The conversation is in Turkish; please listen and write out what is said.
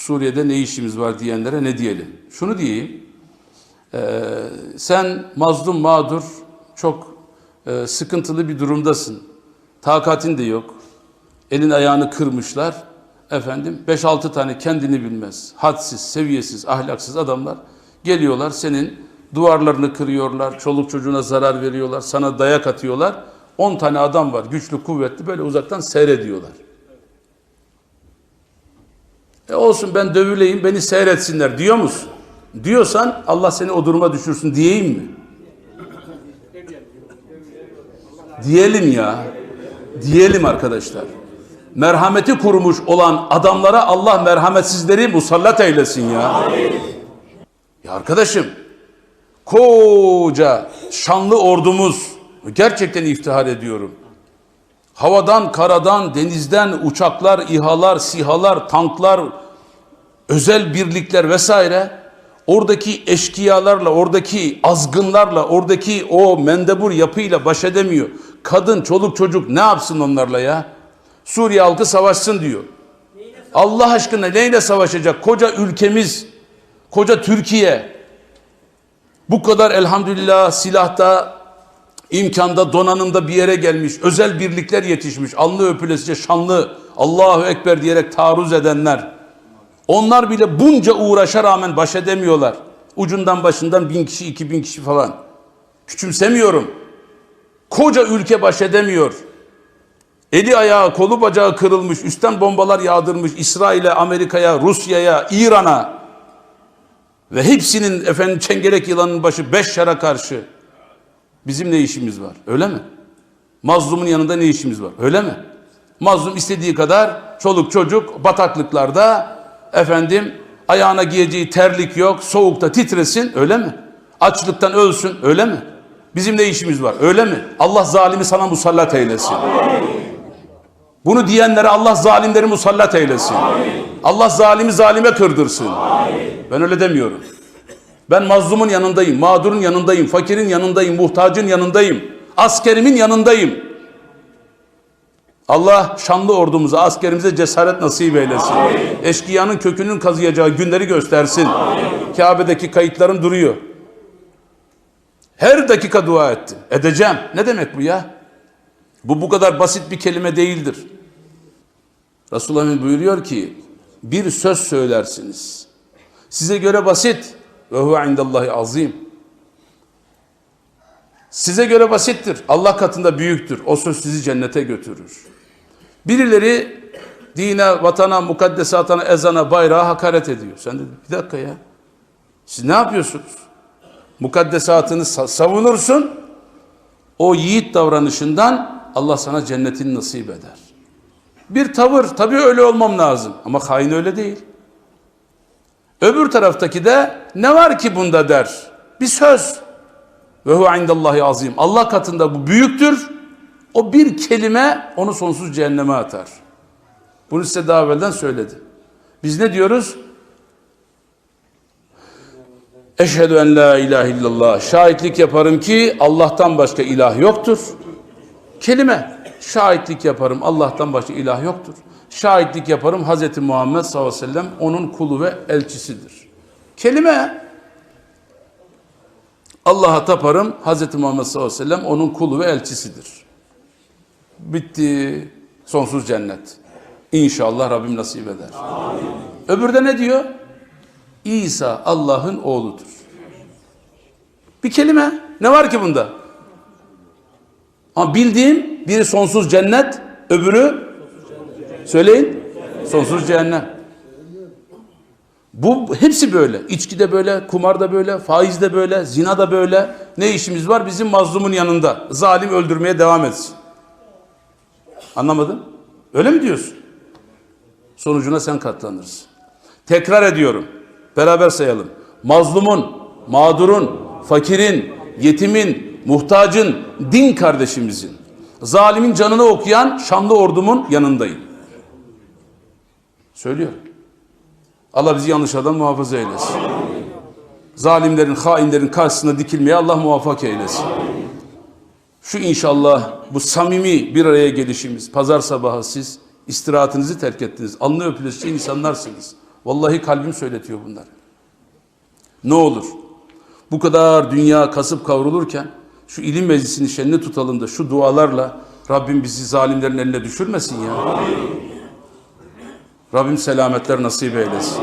Suriye'de ne işimiz var diyenlere ne diyelim? Şunu diyeyim. Ee, sen mazlum, mağdur, çok e, sıkıntılı bir durumdasın. Takatin de yok. Elin ayağını kırmışlar. Efendim 5-6 tane kendini bilmez, hadsiz, seviyesiz, ahlaksız adamlar geliyorlar senin duvarlarını kırıyorlar, çoluk çocuğuna zarar veriyorlar, sana dayak atıyorlar. 10 tane adam var, güçlü, kuvvetli böyle uzaktan seyrediyorlar. E olsun ben dövüleyim, beni seyretsinler diyor musun? Diyorsan Allah seni o duruma düşürsün diyeyim mi? Diyelim ya. Diyelim arkadaşlar. Merhameti kurmuş olan adamlara Allah merhametsizleri musallat eylesin ya. Ya arkadaşım koca şanlı ordumuz gerçekten iftihar ediyorum. Havadan, karadan, denizden uçaklar, İHA'lar, SİHA'lar, tanklar, özel birlikler vesaire oradaki eşkıyalarla, oradaki azgınlarla, oradaki o mendebur yapıyla baş edemiyor. Kadın, çoluk, çocuk ne yapsın onlarla ya? Suriye halkı savaşsın diyor. Allah aşkına neyle savaşacak? Koca ülkemiz, koca Türkiye bu kadar elhamdülillah silahta, imkanda, donanımda bir yere gelmiş. Özel birlikler yetişmiş. Alnı öpülesice şanlı Allahu Ekber diyerek taarruz edenler. Onlar bile bunca uğraşa rağmen baş edemiyorlar. Ucundan başından bin kişi, iki bin kişi falan. Küçümsemiyorum. Koca ülke baş edemiyor. Eli ayağı, kolu bacağı kırılmış, üstten bombalar yağdırmış İsrail'e, Amerika'ya, Rusya'ya, İran'a ve hepsinin efendim çengerek yılanın başı beş şara karşı bizim ne işimiz var? Öyle mi? Mazlumun yanında ne işimiz var? Öyle mi? Mazlum istediği kadar çoluk çocuk bataklıklarda efendim ayağına giyeceği terlik yok, soğukta titresin öyle mi? Açlıktan ölsün öyle mi? Bizim ne işimiz var öyle mi? Allah zalimi sana musallat eylesin. Bunu diyenlere Allah zalimleri musallat eylesin. Allah zalimi zalime kırdırsın. Ben öyle demiyorum. Ben mazlumun yanındayım, mağdurun yanındayım, fakirin yanındayım, muhtacın yanındayım, askerimin yanındayım. Allah şanlı ordumuza, askerimize cesaret nasip eylesin. Eşkıyanın kökünün kazıyacağı günleri göstersin. Kabe'deki kayıtlarım duruyor. Her dakika dua ettim. Edeceğim. Ne demek bu ya? Bu bu kadar basit bir kelime değildir. Resulullah buyuruyor ki bir söz söylersiniz. Size göre basit ve huve indallahi azim. Size göre basittir. Allah katında büyüktür. O söz sizi cennete götürür. Birileri dine, vatana, mukaddesatına, ezana, bayrağa hakaret ediyor. Sen de bir dakika ya. Siz ne yapıyorsunuz? Mukaddesatını sa- savunursun. O yiğit davranışından Allah sana cennetini nasip eder. Bir tavır, tabii öyle olmam lazım. Ama hain öyle değil. Öbür taraftaki de ne var ki bunda der. Bir söz. Ve huve indallahi azim. Allah katında bu büyüktür. O bir kelime onu sonsuz cehenneme atar. Bunu size daha evvelden söyledi. Biz ne diyoruz? Eşhedü en la ilahe illallah. Şahitlik yaparım ki Allah'tan başka ilah yoktur. Kelime. Şahitlik yaparım Allah'tan başka ilah yoktur. Şahitlik yaparım Hz. Muhammed sallallahu aleyhi ve sellem onun kulu ve elçisidir. Kelime. Allah'a taparım Hz. Muhammed sallallahu aleyhi ve sellem onun kulu ve elçisidir. Bitti. Sonsuz cennet. İnşallah Rabbim nasip eder. Öbürde ne diyor? İsa Allah'ın oğludur. Bir kelime. Ne var ki bunda? Ama bildiğim biri sonsuz cennet, öbürü söyleyin sonsuz cehennem. Bu hepsi böyle. İçki de böyle, kumar da böyle, faiz de böyle, zina da böyle. Ne işimiz var? Bizim mazlumun yanında. Zalim öldürmeye devam etsin. Anlamadın? Öyle mi diyorsun? Sonucuna sen katlanırsın. Tekrar ediyorum. Beraber sayalım. Mazlumun, mağdurun, fakirin, yetimin, muhtacın, din kardeşimizin, zalimin canını okuyan şanlı ordumun yanındayım. Söylüyor. Allah bizi yanlış adam muhafaza eylesin. Zalimlerin, hainlerin karşısına dikilmeye Allah muvaffak eylesin. Şu inşallah bu samimi bir araya gelişimiz, pazar sabahı siz istirahatinizi terk ettiniz. Alnı öpülesi insanlarsınız. Vallahi kalbim söyletiyor bunları. Ne olur bu kadar dünya kasıp kavrulurken şu ilim meclisini şenli tutalım da şu dualarla Rabbim bizi zalimlerin eline düşürmesin ya. Rabbim selametler nasip eylesin.